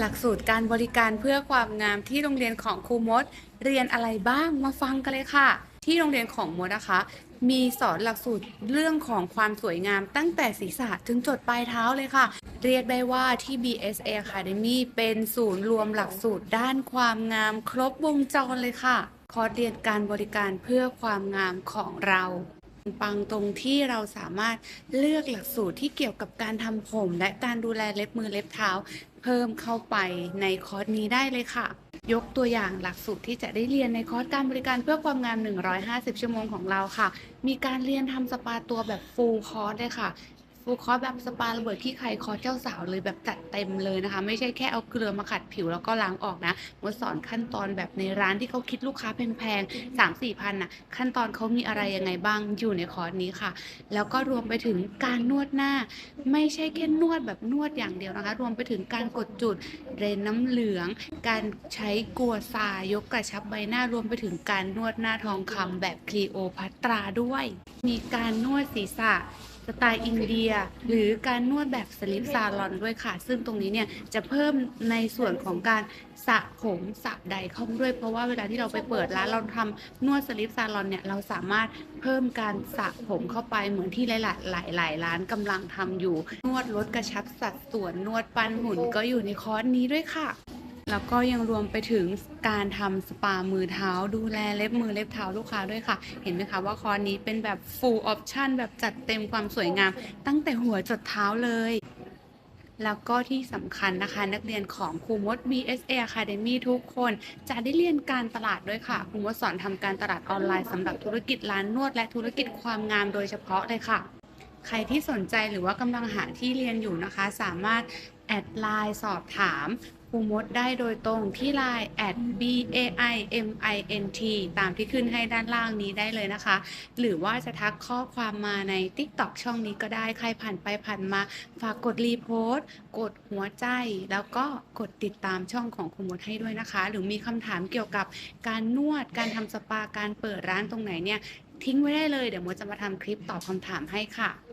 หลักสูตรการบริการเพื่อความงามที่โรงเรียนของครูมด เรียนอะไรบ้างมาฟังกันเลยค่ะ ที่โรงเรียนของมดนะคะ มีสอนหลักสูตรเรื่องของความสวยงามตั้งแต่ศีรษะถึงจดปลายเท้าเลยค่ะ เรียกได้ว่าที่ BSA Academy เป็นศูนย์รวมหลักสูตรด้านความงามครบวงจรเลยค่ะ คอร์สเรียนการบริการเพื่อความงามของเรา ปังตรงที่เราสามารถเลือกหลักสูตรที่เกี่ยวกับการทำผม และการดูแลเล็บมือเล็บเท้า เพิ่มเข้าไปในคอร์สนี้ได้เลยค่ะ ยกตัวอย่างหลักสูตรที่จะได้เรียนในคอร์สการบริการเพื่อความงาม 150 ชั่วโมงของเราค่ะ มีการเรียนทำสปาตัวแบบฟูลคอร์สเลยค่ะ ฟูคอร์สแบบสปาระเบิดที่ใครคอเจ้าสาวเลยแบบจัดเต็มเลยนะคะ ไม่ใช่แค่เอาเกลือมาขัดผิวแล้วก็ล้างออกนะมดสอนขั้นตอนแบบในร้านที่เขาคิดลูกค้าแพงๆ3 4พันน่ะขั้นตอนเขามีอะไรยังไงบ้างอยู่ในคอร์สนี้ค่ะ แล้วก็รวมไปถึงการนวดหน้า ไม่ใช่แค่นวดแบบนวดอย่างเดียวนะคะ รวมไปถึงการกดจุดเรนน้ำเหลือง การใช้กัวซายกกระชับใบหน้ารวมไปถึงการนวดหน้าทองคำแบบคลีโอพัตราด้วย มีการนวดศีรษะ สไตล์อินเดีย หรือการนวดแบบสลิปซาลอนด้วยค่ะ ซึ่งตรงนี้เนี่ยจะเพิ่มในส่วนของการสระผมสระใดเข้าด้วย เพราะว่าเวลาที่เราไปเปิดร้านเราทำนวดสลิปซาลอนเนี่ยเราสามารถเพิ่มการสระผมเข้าไปเหมือนที่หลายๆหลายหลายร้านกำลังทำอยู่ นวดลดกระชับสัดส่วนนวดปั้นหุ่นก็อยู่ในคอร์สนี้ด้วยค่ะ แล้วก็ยังรวมไปถึงการทำสปามือเท้า ดูแลเล็บมือเล็บเท้าลูกค้าด้วยค่ะ เห็นไหมคะว่าคอร์สนี้เป็นแบบ full option แบบจัดเต็มความสวยงาม ตั้งแต่หัวจดเท้าเลยแล้วก็ที่สำคัญนะคะ นักเรียนของครูมด BSA Academy ทุกคน จะได้เรียนการตลาดด้วยค่ะครูมดสอนทำการตลาดออนไลน์สำหรับธุรกิจร้านนวด และธุรกิจความงามโดยเฉพาะเลยค่ะ ใครที่สนใจหรือว่ากำลังหาที่เรียนอยู่นะคะ สามารถแอดไลน์สอบถาม รูมดได้โดยตรงที่ไลน์ at b a i m i n t ตามที่ขึ้นให้ด้านล่างนี้ได้เลยนะคะ หรือว่าจะทักข้อความมาใน TikTok ช่องนี้ก็ได้ ใครผ่านไปผ่านมา ฝากกดรีโพสต์กดหัวใจ แล้วก็กดติดตามช่องของครูมดให้ด้วยนะคะ หรือมีคำถามเกี่ยวกับการนวด การทำสปา การเปิดร้านตรงไหนเนี่ย ทิ้งไว้ได้เลย เดี๋ยวมดจะมาทำคลิปตอบคำถามให้ค่ะ